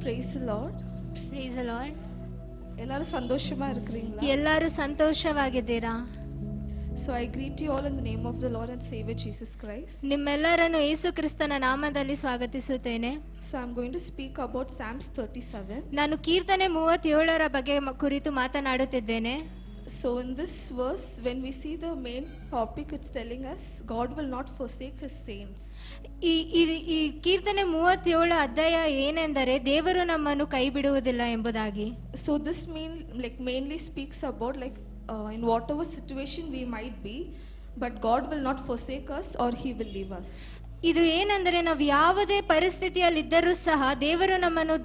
praise the lord Praise the Lord. எல்லாரும் சந்தோஷமா இருக்கிறீங்களா ಎಲ್ಲರೂ ಸಂತೋಷವಾಗಿದ್ದೀರಾ so i greet you all in the name of the lord and savior jesus christ ನಿಮ್ಮೆಲ್ಲರನ್ನು ಯೇಸು ಕ್ರಿಸ್ತನ ನಾಮದಲ್ಲಿ ಸ್ವಾಗತಿಸುತ್ತೇನೆ so i'm going to speak about psalms 37 ನಾನು ಕೀರ್ತನೆ ಮೂವತ್ತೇಳರ ಬಗ್ಗೆ ಮ- ಕುರಿತು ಮಾತನಾಡುತ್ತಿದ್ದೇನೆ so in this verse when we see the main topic it's telling us god will not forsake his saints. ಈ ಈ ಕೀರ್ತನೆ ಮೂವತ್ತೇಳು ಅಧ್ಯಾಯ ಏನೆಂದರೆ ದೇವರು ನಮ್ಮನ್ನು ಕೈ ಬಿಡುವುದಿಲ್ಲ ಎಂಬುದಾಗಿ. So this mean like mainly speaks about like in what our situation we might be but God will not forsake us or he will leave us ಇದು ಏನಂದ್ರೆ ನಾವು ಯಾವುದೇ ಪರಿಸ್ಥಿತಿಯಲ್ಲಿ ಇದ್ದರೂ ಸಹ ದೇವರು ನಮ್ಮನ್ನು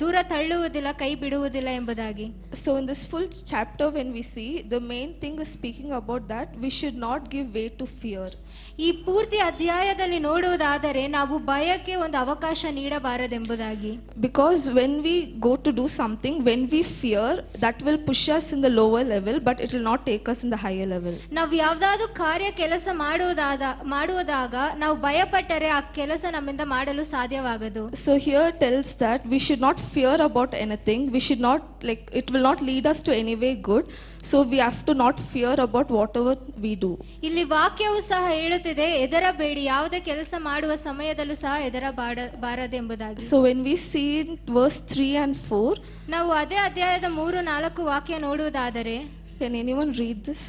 ದೂರ ತಳ್ಳುವುದಿಲ್ಲ ಕೈ ಬಿಡುವುದಿಲ್ಲ ಎಂಬುದಾಗಿ. So in this full chapter when we see the main thing speaking about that we should not give way to fear ಈ ಪೂರ್ತಿ ಅಧ್ಯಾಯದಲ್ಲಿ ನೋಡುವುದಾದರೆ ನಾವು ಭಯಕ್ಕೆ ಒಂದು ಅವಕಾಶ ನೀಡಬಾರದೆಂಬುದಾಗಿ. Because when we go to do something when we fear that will push us in the lower level but it will not take us in the higher level ನಾವು ಯಾವುದಾದ್ರು ಕಾರ್ಯ ಕೆಲಸ ಮಾಡುವುದಾದ ಮಾಡುವುದಾಗ ನಾವು ಭಯ ಭಯಪಟ್ಟರೆ ಆ ಕೆಲಸ ನಮ್ಮಿಂದ ಮಾಡಲು ಸಾಧ್ಯವಾಗದು So, here tells that we should not fear about anything, we should not, like, it will not lead us to any way good. So, we have to not fear about whatever we do. ಇಲ್ಲಿ ವಾಕ್ಯವು ಸಹ ಹೇಳುತ್ತಿದೆ ಎದರಬೇಡಿ ಯಾವುದೇ ಕೆಲಸ ಮಾಡುವ ಸಮಯದಲ್ಲೂ ಸಹ ಎದರ ಬಾರದೆಂಬುದಾಗಿ So, when we see in verse 3 and 4, ನಾವು ಅದೇ ಅಧ್ಯಾಯದ ಮೂರು ನಾಲ್ಕು ವಾಕ್ಯ ನೋಡುವುದಾದರೆ when anyone read this?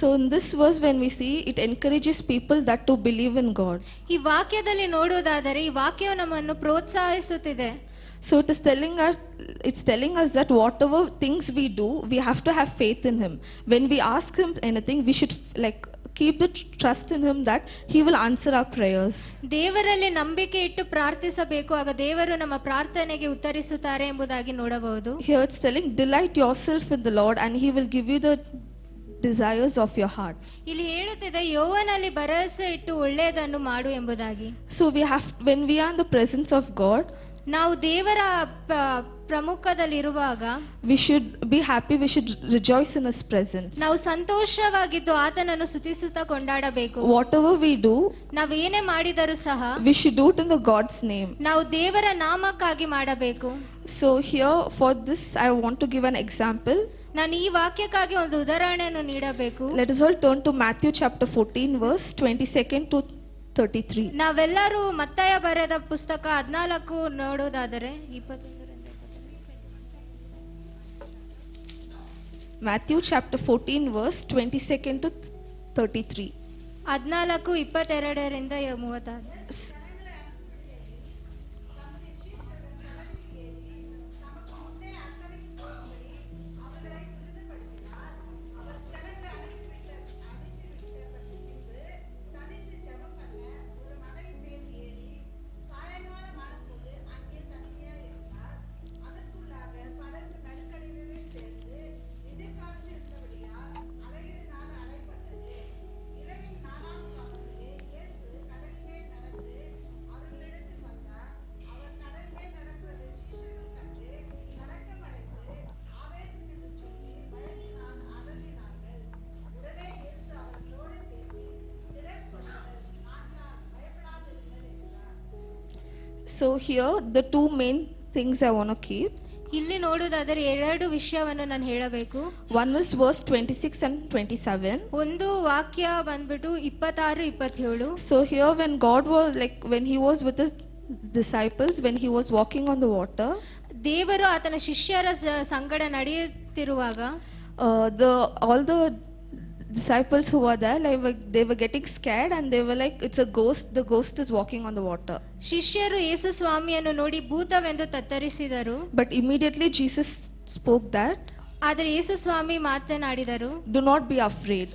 So, in this verse, when we see, it encourages people that to believe in God. ಈ ವಾಕ್ಯದಲ್ಲಿ ನೋಡುವುದಾದರೆ ಈ ವಾಕ್ಯವು ನಮ್ಮನ್ನು ಪ್ರೋತ್ಸಾಹಿಸುತ್ತಿದೆ So it is telling us, it's telling us that whatever things we do, we have to have faith in Him. When we ask Him anything, we should like keep the tr- trust in Him that He will answer our prayers. ದೇವರಲ್ಲಿ ನಂಬಿಕೆ ಇಟ್ಟು ಪ್ರಾರ್ಥಿಸಬೇಕು ಆಗ ದೇವರು ನಮ್ಮ ಪ್ರಾರ್ಥನೆಗೆ ಉತ್ತರಿಸುತ್ತಾರೆ ಎಂಬುದಾಗಿ ನೋಡಬಹುದು Here it's telling, delight yourself in the Lord, and He will give you the desires of your heart. ಇಲ್ಲಿ ಹೇಳುತ್ತಿದೆ ಯೌವನಲ್ಲಿ ಭರವಸೆ ಇಟ್ಟು ಒಳ್ಳೆಯದನ್ನು ಮಾಡು ಎಂಬುದಾಗಿ So we have, when we are in the presence of God, ನಾವು ದೇವರ ಪ- ಪ್ರಮುಖದಲ್ಲಿರುವಾಗ we should be happy. We should rejoice in His presence. ನಾವು ಸಂತೋಷವಾಗಿದ್ದು ಆತನನ್ನು ಸುತಿಸುತ್ತಾ ಕೊಂಡಾಡಬೇಕು Whatever we do, ನಾವೇನೇ ಮಾಡಿದರೂ ಸಹ we should do it in the God's name. ನಾವು ದೇವರ ನಾಮಕ್ಕಾಗಿ ಮಾಡಬೇಕು So here for this I want to give an example. ನಾನು ಈ ವಾಕ್ಯಕ್ಕಾಗಿ ಒಂದು ಉದಾಹರಣೆಯನ್ನು ನೀಡಬೇಕು Let us all turn to Matthew chapter 14 verse 22nd to 33. ನಾವೆಲ್ಲರೂ ಮತ್ತಾಯ ಬರೆದ ಪುಸ್ತಕ ಹದಿನಾಲ್ಕು ರಿಂದ ಇಪ್ಪತ್ತೊಂದರಿಂದ Matthew chapter 14 verse 22 to 33. ಹದಿನಾಲ್ಕು ಇಪ್ಪತ್ತೆರಡರಿಂದ ಮೂವತ್ತಾರು S- so here the two main things I want keep ಇಲ್ಲಿ ನೋಡೋದಾದರೆ ಎರಡು ವಿಷಯವನ್ನು ನಾನು ಹೇಳಬೇಕು. One is verse twenty six and twenty seven ಒಂದು ವಾಕ್ಯ ಬಂದ್ಬಿಟ್ಟು ಇಪ್ಪತ್ತಾರು ಇಪ್ಪತ್ತೇಳು. So here when God was like when he was with disciples when he was walking on the water ದೇವರು ಆತನ ಶಿಷ್ಯರ ಸಂಗಡ ನಡೆಯುತ್ತಿರುವಾಗ the all the disciples who were there like were- they were getting scared and they were like it's a ghost the ghost is walking on the water ಶಿಷ್ಯರು ಯೇಸು ಸ್ವಾಮಿಯನ್ನು ನೋಡಿ ಭೂತವೆಂದು ತತ್ತರಿಸಿದರು but immediately jesus spoke that ಆದರೆ ಯೇಸು ಸ್ವಾಮಿ ಮಾತನಾಡಿದರು do not be afraid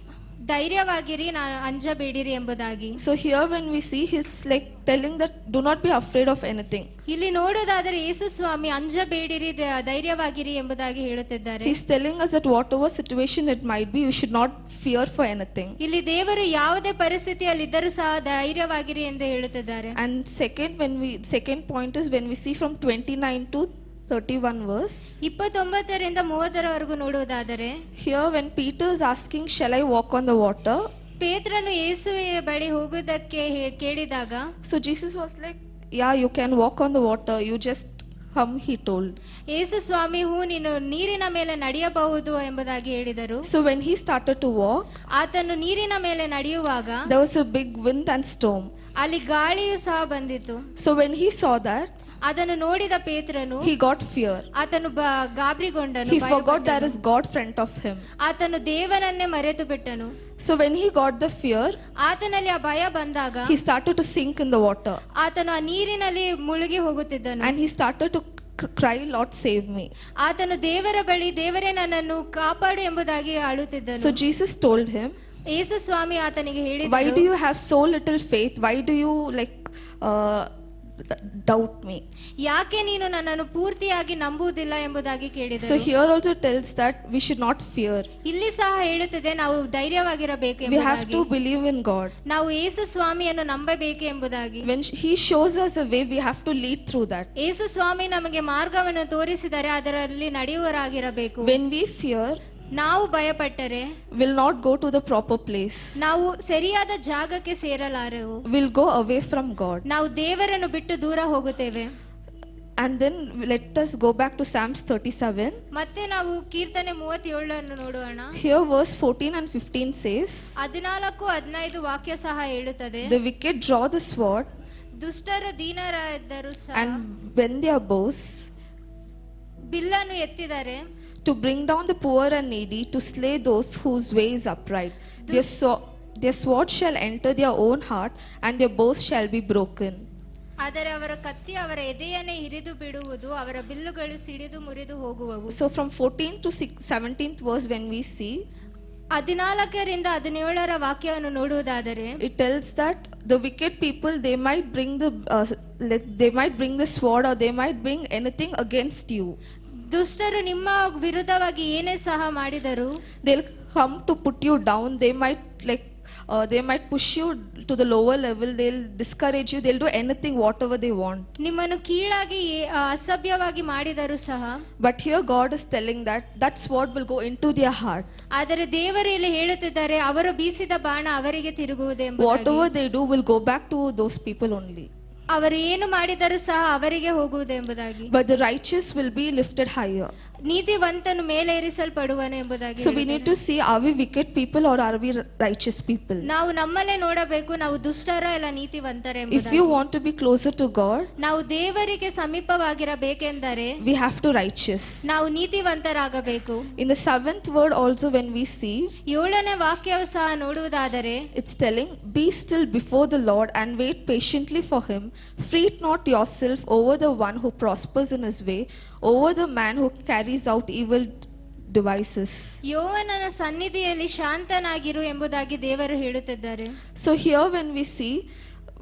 ಧೈರ್ಯವಾಗಿರಿ ನಾನು ಅಂಜಬೇಡಿರಿ ಎಂಬುದಾಗಿ so here when we see his like telling that do not be afraid of anything. ಇಲ್ಲಿ ನೋಡೋದಾದರೆ ಯೇಸು ಸ್ವಾಮಿ ಅಂಜಬೇಡಿರಿ ಧೈರ್ಯವಾಗಿರಿ ಎಂಬುದಾಗಿ ಹೇಳುತ್ತಿದ್ದಾರೆ He's telling us that whatever situation it might be, you should not fear for anything. ಇಲ್ಲಿ ದೇವರು ಯಾವುದೇ ಪರಿಸ್ಥಿತಿಯಲ್ಲಿದ್ದರೂ ಸಹ ಧೈರ್ಯವಾಗಿರಿ ಎಂದು ಹೇಳುತ್ತಿದ್ದಾರೆ And second, when we second point is when we see from 29 to 31 verse. ಇಪ್ಪತ್ತೊಂಬತ್ತರಿಂದ ಮೂವತ್ತರವರೆಗೂ ನೋಡುವುದಾದರೆ Here when Peter is asking, shall I walk on the water? ಪೇತ್ರನು ಯೇಸುವಿನ ಬಳಿ ಹೋಗುವುದಕ್ಕೆ ಹೇ- ಕೇಳಿದಾಗ So Jesus was like, yeah, you can walk on the water. You just come, he told. ಯೇಸು ಸ್ವಾಮಿ ಹೂ ನೀನು ನೀರಿನ ಮೇಲೆ ನಡೆಯಬಹುದು ಎಂಬುದಾಗಿ ಹೇಳಿದರು So when he started to walk, ಆತನು ನೀರಿನ ಮೇಲೆ ನಡೆಯುವಾಗ there was a big wind and storm. ಅಲ್ಲಿ ಗಾಳಿಯು ಸಹ ಬಂದಿತು So when he saw that, ಅದನ್ನು ನೋಡಿದ ಪೇತ್ರನು he got fear. ಆತನು ಬ ಗಾಬರಿಗೊಂಡನು He forgot there ಭಯಪಟ್ಟನು. is God front of him. ಆತನು ದೇವರನ್ನೇ ಮರೆತು ಬಿಟ್ಟನು So when he got the fear, ಆತನಲ್ಲಿ ಆ ಭಯ ಬಂದಾಗ he started to sink in the water ಆತನು ಆ ನೀರಿನಲ್ಲಿ ಮುಳುಗಿ ಹೋಗುತ್ತಿದ್ದನು and he started to c- cry, Lord, save me. ಆತನು ದೇವರ ಬಳಿ ದೇವರೇ ನನ್ನನ್ನು ಕಾಪಾಡು ಎಂಬುದಾಗಿ So ಅಳುತ್ತಿದ್ದನು Jesus told him, ಯೇಸು ಸ್ವಾಮಿ ಆತನಿಗೆ Why do ಹೇಳಿದರು you have so little faith? Why do you like uh, d- doubt me? ಯಾಕೆ ನೀನು ನನ್ನನ್ನು ಪೂರ್ತಿಯಾಗಿ ನಂಬುವುದಿಲ್ಲ ಎಂಬುದಾಗಿ So ಕೇಳಿದರು here also tells that we should not fear. ಇಲ್ಲಿ ಸಹ ಹೇಳುತ್ತದೆ ನಾವು ಧೈರ್ಯವಾಗಿರಬೇಕು We have ಎಂಬುದಾಗಿ to believe in God. ನಾವು ಯೇಸು ಸ್ವಾಮಿಯನ್ನು ನಂಬಬೇಕು ಎಂಬುದಾಗಿ When sh- He shows us a way, we have to lead through that. ಯೇಸು ಸ್ವಾಮಿ ನಮಗೆ ಮಾರ್ಗವನ್ನು ತೋರಿಸಿದರೆ ಅದರಲ್ಲಿ ನಡೆಯುವರಾಗಿರಬೇಕು When we fear, ನಾವು ಭಯಪಟ್ಟರೆ will not go to the proper place. ನಾವು ಸರಿಯಾದ ಜಾಗಕ್ಕೆ ಸೇರಲಾರೆವು will go away from God. ನಾವು ದೇವರನ್ನು ಬಿಟ್ಟು ದೂರ ಹೋಗುತ್ತೇವೆ And then let us go back to Psalms 37. ಮತ್ತೆ ನಾವು ಕೀರ್ತನೆ ಮೂವತ್ತೇಳನ್ನು ನೋಡೋಣ Here, verse 14 and 15 says, ಹದಿನಾಲ್ಕು ಹದಿನೈದು ವಾಕ್ಯ ಸಹ ಹೇಳುತ್ತದೆ The wicked draw the sword ದುಷ್ಟರು ದೀನರಾದರೂ ಸಹ and bend their bows ಬಿಲ್ಲನ್ನು ಎತ್ತಿದರೆ to bring down the poor and needy, to slay those whose way is upright. Their, so- their sword shall enter their own heart, and their bows shall be broken. ಆದರೆ ಅವರ ಕತ್ತಿ ಅವರ ಎದೆಯನ್ನೇ ಹಿರಿದು ಬಿಡುವುದು ಅವರ ಬಿಲ್ಲುಗಳು ಸಿಡಿದು ಮುರಿದು ಹೋಗುವವು So, from 14th to six- 17th verse, when we see, ಹದಿನಾಲ್ಕರಿಂದ ಹದಿನೇಳರ ವಾಕ್ಯವನ್ನು ನೋಡುವುದಾದರೆ it tells that the wicked people they might bring the uh, like they might bring the sword or they might bring anything against you. ದುಷ್ಟರು ನಿಮ್ಮ ವಿರುದ್ಧವಾಗಿ ಏನೇ ಸಹ ಮಾಡಿದರು They'll come to put you down. They might like uh, they might push you to the lower level. They'll discourage you. They'll do anything, whatever they want. ನಿಮ್ಮನ್ನು ಕೀಳಾಗಿ ಆ, ಅಸಭ್ಯವಾಗಿ ಮಾಡಿದರು ಸಹ But here God is telling that that's what will go into their heart. ಆದರೆ ದೇವರು ಇಲ್ಲಿ ಹೇಳುತ್ತಿದ್ದಾರೆ ಅವರು ಬೀಸಿದ ಬಾಣ ಅವರಿಗೆ ತಿರುಗುವುದೆಂಬುದಾಗಿ Whatever they do will go back to those people only. ಅವರು ಏನು ಮಾಡಿದರೂ ಸಹ ಅವರಿಗೆ ಹೋಗುವುದೆಂಬುದಾಗಿ But the righteous will be lifted higher. ನೀತಿವಂತನು ಮೇಲೇರಿಸಲ್ಪಡುವನು ಎಂಬುದಾಗಿ So we need ಹೇಳಿದ್ದಾರೆ. to see are we wicked people or are we righteous people? ನಾವು ನಮ್ಮಲ್ಲೇ ನೋಡಬೇಕು ನಾವು ದುಷ್ಟರ ಇಲ್ಲ ನೀತಿವಂತರ If ಎಂಬುದಾಗಿ you want to be closer to God, ನಾವು ದೇವರಿಗೆ ಸಮೀಪವಾಗಿರಬೇಕೆಂದರೆ we have to righteous. ನಾವು ನೀತಿವಂತರಾಗಬೇಕು In the seventh word also when we see, ಏಳನೇ ವಾಕ್ಯವು ಸಹ ನೋಡುವುದಾದರೆ it's telling, Be still before the Lord and wait patiently for him. Fret not yourself over the one who prospers in his way, over the man who carries out evil devices. ಯೋವನನ ಸನ್ನಿಧಿಯಲ್ಲಿ ಶಾಂತನಾಗಿರು ಎಂಬುದಾಗಿ ದೇವರು ಹೇಳುತ್ತಿದ್ದಾರೆ So here when we see,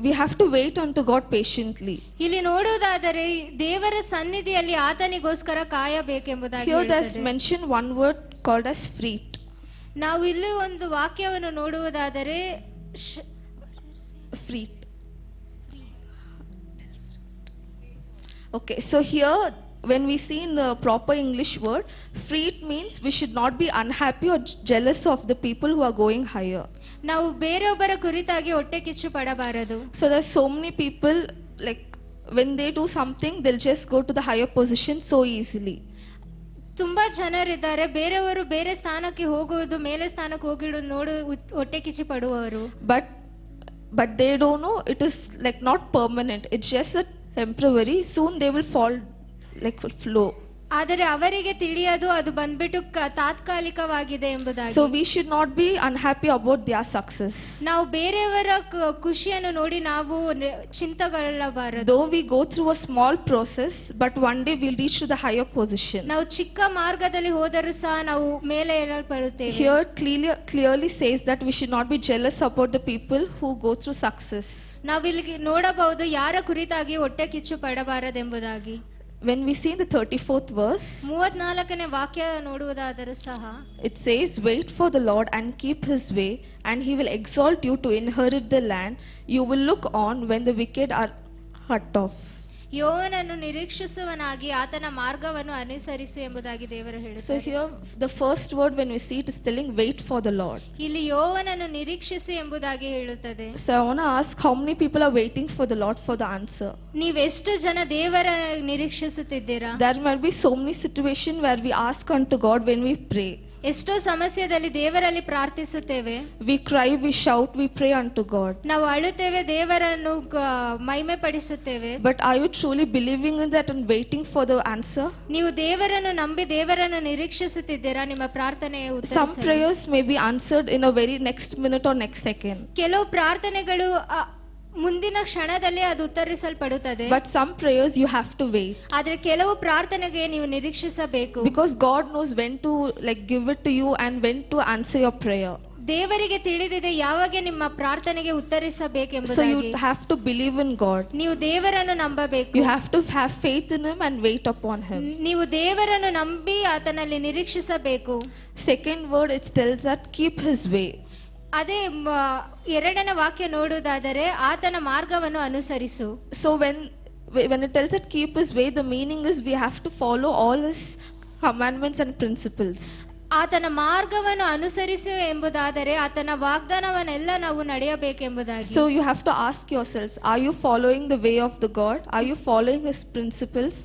we have to wait unto God patiently. ಇಲ್ಲಿ ನೋಡುವುದಾದರೆ ದೇವರ ಸನ್ನಿಧಿಯಲ್ಲಿ ಆತನಿಗೋಸ್ಕರ ಕಾಯಬೇಕೆಂಬುದಾಗಿ Here there's ಹೇಳುತ್ತದೆ. mentioned one word called as freet. ನಾವು ಇಲ್ಲಿ ಒಂದು ವಾಕ್ಯವನ್ನು ನೋಡುವುದಾದರೆ ಶ- Freet. Okay, so here when we see in the proper English word, freet means we should not be unhappy or j- jealous of the people who are going higher. ನಾವು ಬೇರೊಬ್ಬರ ಕುರಿತಾಗಿ ಹೊಟ್ಟೆ ಕಿಚ್ಚು ಪಡಬಾರದು So there's so many people like when they do something, they'll just go to the higher position so easily. ತುಂಬಾ ಜನರಿದ್ದಾರೆ ಬೇರೆಯವರು ಬೇರೆ ಸ್ಥಾನಕ್ಕೆ ಹೋಗುವುದು ಮೇಲೆ ಸ್ಥಾನಕ್ಕೆ ಹೋಗಿಡುವುದು ನೋಡು ಉತ್- ಹೊಟ್ಟೆ ಕಿಚ್ಚು ಪಡುವವರು But but they don't know it is like not permanent. It's just a temporary. Soon they will fall like flow. ಆದರೆ ಅವರಿಗೆ ತಿಳಿಯದು ಅದು ಬಂದ್ಬಿಟ್ಟು ಕ- ತಾತ್ಕಾಲಿಕವಾಗಿದೆ ಎಂಬುದಾಗಿ So we should not be unhappy about their success. ನಾವು ಬೇರೆಯವರ ಕ- ಖುಷಿಯನ್ನು ನೋಡಿ ನಾವು ನೆ- ಚಿಂತೆಗೊಳ್ಳಬಾರದು Though we go through a small process, but one day we'll reach to the higher position. ನಾವು ಚಿಕ್ಕ ಮಾರ್ಗದಲ್ಲಿ ಹೋದರೂ ಸಹ ನಾವು ಮೇಲೆ ಏರಲ್ಪಡುತ್ತೇವೆ Here clearly, clearly says that we should not be jealous about the people who go through success. ನಾವಿಲ್ಲಿ ನೋಡಬಹುದು ಯಾರ ಕುರಿತಾಗಿ ಹೊಟ್ಟೆ ಕಿಚ್ಚು ಪಡಬಾರದೆಂಬುದಾಗಿ When we see in the 34th verse, ಮೂವತ್ನಾಲ್ಕನೇ ವಾಕ್ಯ ನೋಡುವುದಾದರೂ ಸಹ it says, Wait for the Lord and keep his way, and he will exalt you to inherit the land. You will look on when the wicked are cut off. ಯೋವನನ್ನು ನಿರೀಕ್ಷಿಸುವನಾಗಿ ಆತನ ಮಾರ್ಗವನ್ನು ಅನುಸರಿಸು ಎಂಬುದಾಗಿ ದೇವರು So ಹೇಳುತ್ತಾರೆ here, the first word when we see it is telling, Wait for the Lord. ಇಲ್ಲಿ ಯೋವನನ್ನು ನಿರೀಕ್ಷಿಸು ಎಂಬುದಾಗಿ ಹೇಳುತ್ತದೆ So I want to ask how many people are waiting for the Lord for the answer. ನೀವೆಷ್ಟು ಜನ ದೇವರ ನಿರೀಕ್ಷಿಸುತ್ತಿದ್ದೀರಾ There might be so many situations where we ask unto God when we pray. ಎಷ್ಟೋ ಸಮಸ್ಯೆದಲ್ಲಿ ದೇವರಲ್ಲಿ ಪ್ರಾರ್ಥಿಸುತ್ತೇವೆ We cry, we shout, we pray unto God. ನಾವು ಅಳುತ್ತೇವೆ ದೇವರನ್ನು ಮೈಮೆ ಮಹಿಮೆ ಪಡಿಸುತ್ತೇವೆ But are you truly believing in that and waiting for the answer? ನೀವು ದೇವರನ್ನು ನಂಬಿ ದೇವರನ್ನು ನಿರೀಕ್ಷಿಸುತ್ತಿದ್ದೀರಾ ನಿಮ್ಮ ಪ್ರಾರ್ಥನೆಯ Some ಉತ್ತರಿಸಲು? prayers may be answered in a very next minute or next second. ಕೆಲವು ಪ್ರಾರ್ಥನೆಗಳು ಅ, ಮುಂದಿನ ಕ್ಷಣದಲ್ಲಿ ಅದು ಉತ್ತರಿಸಲ್ಪಡುತ್ತದೆ but some prayers you have to wait. ಆದ್ರೆ ಕೆಲವು ಪ್ರಾರ್ಥನೆಗೆ ನೀವು ನಿರೀಕ್ಷಿಸಬೇಕು because God knows when to like give it to you and when to answer your prayer. ದೇವರಿಗೆ ತಿಳಿದಿದೆ ಯಾವಾಗ ನಿಮ್ಮ ಪ್ರಾರ್ಥನೆಗೆ So ಉತ್ತರಿಸಬೇಕೆಂಬುದಾಗಿ you have to believe in God. ನೀವು ದೇವರನ್ನು ನಂಬಬೇಕು You have to have faith in Him and wait upon Him. ನೀವು ದೇವರನ್ನು ನಂಬಿ ಆತನಲ್ಲಿ ನಿರೀಕ್ಷಿಸಬೇಕು second word it tells that keep His way. ಅದೇ ಎರಡನೇ ವಾಕ್ಯ ನೋಡುವುದಾದರೆ ಆತನ ಮಾರ್ಗವನ್ನು ಅನುಸರಿಸು so when when it tells that keep His way, the meaning is we have to follow all His commandments and principles. ಆತನ ಮಾರ್ಗವನ್ನು ಅನುಸರಿಸು ಎಂಬುದಾದರೆ ಆತನ ವಾಗ್ದಾನವನ್ನೆಲ್ಲ ನಾವು ನಡೆಯಬೇಕೆಂಬುದಾಗಿ So you have to ask yourselves: Are you following the way of the God? Are you following His principles?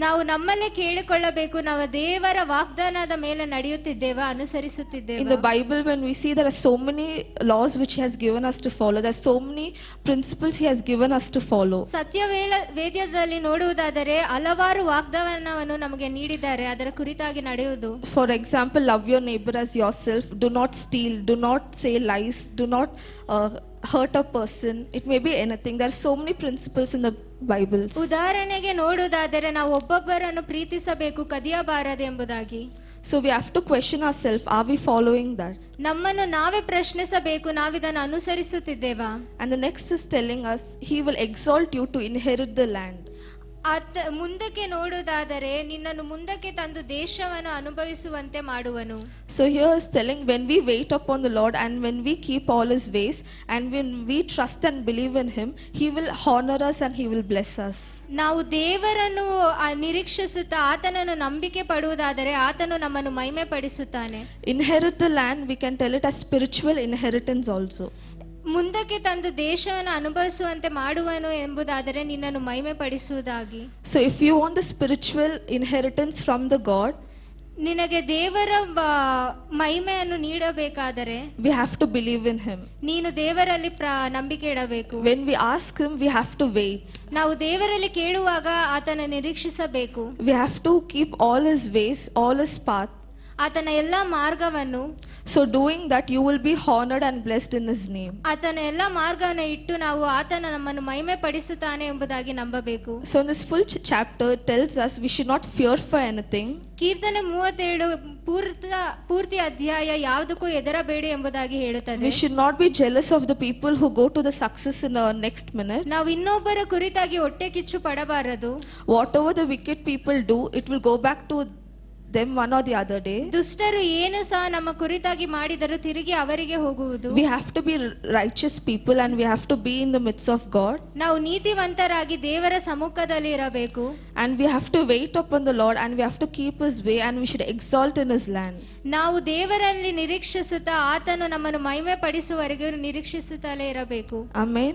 ನಾವು ನಮ್ಮಲ್ಲೇ ಕೇಳಿಕೊಳ್ಳಬೇಕು ನಾವು ದೇವರ ವಾಗ್ದಾನದ ಮೇಲೆ ನಡೆಯುತ್ತಿದ್ದೇವೆ ಅನುಸರಿಸುತ್ತಿದ್ದೇವೆ In the Bible, when we see there are so many laws which He has given us to follow, there are so many principles He has given us to follow. ಸತ್ಯವೇಳ ವೇದ್ಯದಲ್ಲಿ ನೋಡುವುದಾದರೆ ಹಲವಾರು ವಾಗ್ದಾನವನ್ನು ನಮಗೆ ನೀಡಿದ್ದಾರೆ ಅದರ ಕುರಿತಾಗಿ ನಡೆಯುವುದು for example love your neighbour as yourself. Do not steal. Do not say lies. Do not uh, hurt a person. It may be anything. There are so many principles in the Bibles ಉದಾಹರಣೆಗೆ ನೋಡುವುದಾದರೆ ನಾವು ಒಬ್ಬೊಬ್ಬರನ್ನು ಪ್ರೀತಿಸಬೇಕು ಕದಿಯಬಾರದು ಎಂಬುದಾಗಿ. So we have to question our self are we following that ನಮ್ಮನ್ನು ನಾವೇ ಪ್ರಶ್ನಿಸಬೇಕು ನಾವು ಇದನ್ನು ಅನುಸರಿಸುತ್ತಿದ್ದೇವಾ? And the next is telling us he will exalt you to inherit the land ಅತ್ತ ಮುಂದಕ್ಕೆ ನೋಡುವುದಾದರೆ ನಿನ್ನನ್ನು ಮುಂದಕ್ಕೆ ತಂದು ದೇಶವನ್ನು ಅನುಭವಿಸುವಂತೆ ಮಾಡುವನು So here is telling when we wait upon the Lord and when we keep all His ways and when we trust and believe in Him, He will honor us and He will bless us. ನಾವು ದೇವರನ್ನು ಆ, ನಿರೀಕ್ಷಿಸುತ್ತಾ ಆತನನ್ನು ನಂಬಿಕೆ ಪಡುವುದಾದರೆ ಆತನು ನಮ್ಮನ್ನು ಮಹಿಮೆ ಪಡಿಸುತ್ತಾನೆ Inherit the land, we can tell it as spiritual inheritance also. ಮುಂದಕ್ಕೆ ತಂದು ದೇಶವನ್ನು ಅನುಭವಿಸುವಂತೆ ಮಾಡುವನು ಎಂಬುದಾದರೆ ನಿನ್ನನ್ನು ಮಹಿಮೆ ಪಡಿಸುವುದಾಗಿ so if you want the spiritual inheritance from the God ನಿನಗೆ ದೇವರ ಮಹಿಮೆಯನ್ನು ನೀಡಬೇಕಾದರೆ we have to believe in him ನೀನು ದೇವರಲ್ಲಿ ನಂಬಿಕೆ ಇಡಬೇಕು. When we ask him we have to wait ನಾವು ದೇವರಲ್ಲಿ ಕೇಳುವಾಗ ಆತನ ನಿರೀಕ್ಷಿಸಬೇಕು. We have to keep all his ways all his path ಆತನ ಎಲ್ಲಾ ಮಾರ್ಗವನ್ನು So doing that, you will be honored and blessed in His name. ಆತನ ಎಲ್ಲ ಮಾರ್ಗವನ್ನು ಇಟ್ಟು ನಾವು ಆತನ ನಮ್ಮನ್ನು ಮಹಿಮೆ ಪಡಿಸುತ್ತಾನೆ ಎಂಬುದಾಗಿ ನಂಬಬೇಕು So in this full ch- chapter, it tells us we should not fear for anything. ಕೀರ್ತನೆ ಮೂವತ್ತೇಳು ಪೂರ್ತ ಪೂರ್ತಿ ಅಧ್ಯಾಯ ಯಾವುದಕ್ಕೂ ಹೆದರಬೇಡಿ ಎಂಬುದಾಗಿ ಹೇಳುತ್ತದೆ We should not be jealous of the people who go to the success in the next minute. ನಾವು ಇನ್ನೊಬ್ಬರ ಕುರಿತಾಗಿ ಹೊಟ್ಟೆ ಕಿಚ್ಚು ಪಡಬಾರದು Whatever the wicked people do, it will go back to them one or the other day. ದುಷ್ಟರು ಏನು ಸಹ ನಮ್ಮ ಕುರಿತಾಗಿ ಮಾಡಿದರೂ ತಿರುಗಿ ಅವರಿಗೆ ಹೋಗುವುದು We have to be righteous people and we have to be in the midst of God. ನಾವು ನೀತಿವಂತರಾಗಿ ದೇವರ ಸಮ್ಮುಖದಲ್ಲಿ ಇರಬೇಕು And we have to wait upon the Lord and we have to keep His way and we should exalt in His land. ನಾವು ದೇವರಲ್ಲಿ ನಿರೀಕ್ಷಿಸುತ್ತಾ ಆತನು ನಮ್ಮನ್ನು ಮಹಿಮೆ ಪಡಿಸುವವರೆಗೂ ನಿರೀಕ್ಷಿಸುತ್ತಲೇ ಇರಬೇಕು Amen.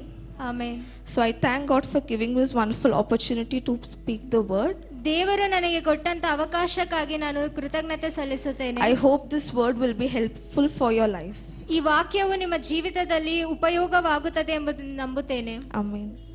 ಆಮೇಲೆ So I thank God for giving me this wonderful opportunity to speak the word. ದೇವರು ನನಗೆ ಕೊಟ್ಟಂತ ಅವಕಾಶಕ್ಕಾಗಿ ನಾನು ಕೃತಜ್ಞತೆ ಸಲ್ಲಿಸುತ್ತೇನೆ. I hope this word will be helpful for your life ಈ ವಾಕ್ಯವು ನಿಮ್ಮ ಜೀವಿತದಲ್ಲಿ ಉಪಯೋಗವಾಗುತ್ತದೆ ಎಂಬುದನ್ನು ನಂಬುತ್ತೇನೆ. Amen.